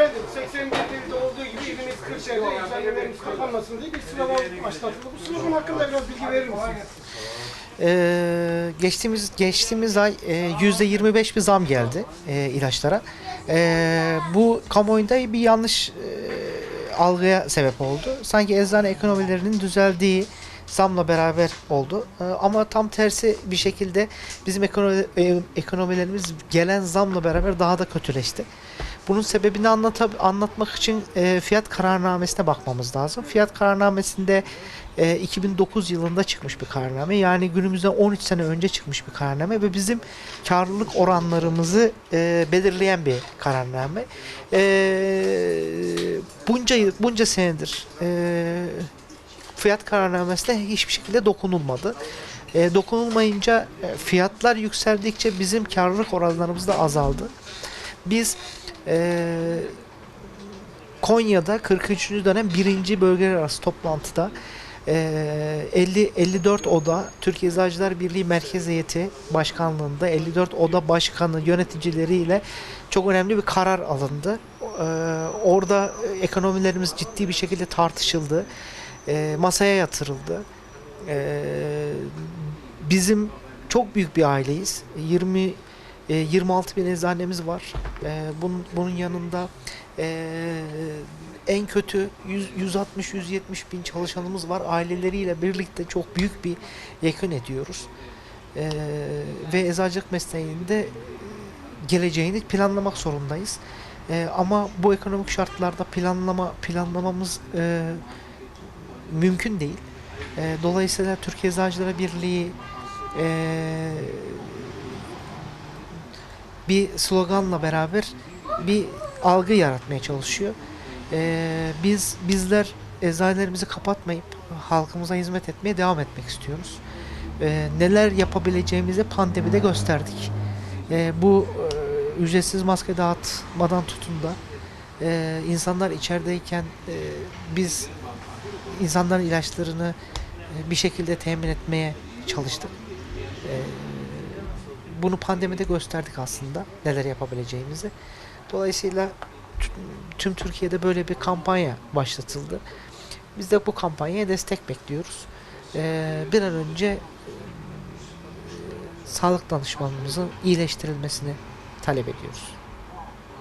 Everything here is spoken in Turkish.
Efendim 81'de olduğu gibi evimiz Kırşehir'de eczanelerimіз kapanmasın diye bir slogan başlatıldı. Bu slogan hakkında biraz bilgi verir misiniz? Ee, geçtiğimiz geçtiğimiz ay e, yüzde 25 bir zam geldi e, ilaçlara. E, bu kamuoyunda bir yanlış e, algıya sebep oldu. Sanki eczane ekonomilerinin düzeldiği zamla beraber oldu. E, ama tam tersi bir şekilde bizim ekonomi, e, ekonomilerimiz gelen zamla beraber daha da kötüleşti. Bunun sebebini anlata, anlatmak için e, fiyat kararnamesine bakmamız lazım. Fiyat kararnamesinde e, 2009 yılında çıkmış bir kararname. Yani günümüzden 13 sene önce çıkmış bir kararname ve bizim karlılık oranlarımızı e, belirleyen bir kararname. E, bunca bunca senedir e, fiyat kararnamesine hiçbir şekilde dokunulmadı. E, dokunulmayınca e, fiyatlar yükseldikçe bizim karlılık oranlarımız da azaldı. Biz e, Konya'da 43. dönem 1. bölgeler arası toplantıda e, 50 54 oda Türkiye Eczacılar Birliği Merkez Heyeti Başkanlığında 54 oda başkanı yöneticileriyle çok önemli bir karar alındı. E, orada ekonomilerimiz ciddi bir şekilde tartışıldı. E, masaya yatırıldı. E, bizim çok büyük bir aileyiz. 20 e, 26 bin eczanemiz var. E, bunun, bunun yanında e, en kötü 160-170 bin çalışanımız var. Aileleriyle birlikte çok büyük bir yakın ediyoruz. E, ve eczacılık mesleğinde geleceğini planlamak zorundayız. E, ama bu ekonomik şartlarda planlama planlamamız e, mümkün değil. E, dolayısıyla Türkiye Eczacıları Birliği e, bir sloganla beraber bir algı yaratmaya çalışıyor. Ee, biz bizler eczanelerimizi kapatmayıp halkımıza hizmet etmeye devam etmek istiyoruz. Ee, neler yapabileceğimizi pandemide gösterdik. Ee, bu e, ücretsiz maske dağıtmadan tutun da e, insanlar içerideyken e, biz insanların ilaçlarını e, bir şekilde temin etmeye çalıştık. Ee, bunu pandemide gösterdik aslında neler yapabileceğimizi. Dolayısıyla tüm Türkiye'de böyle bir kampanya başlatıldı. Biz de bu kampanyaya destek bekliyoruz. Ee, bir an önce e, sağlık danışmanımızın iyileştirilmesini talep ediyoruz.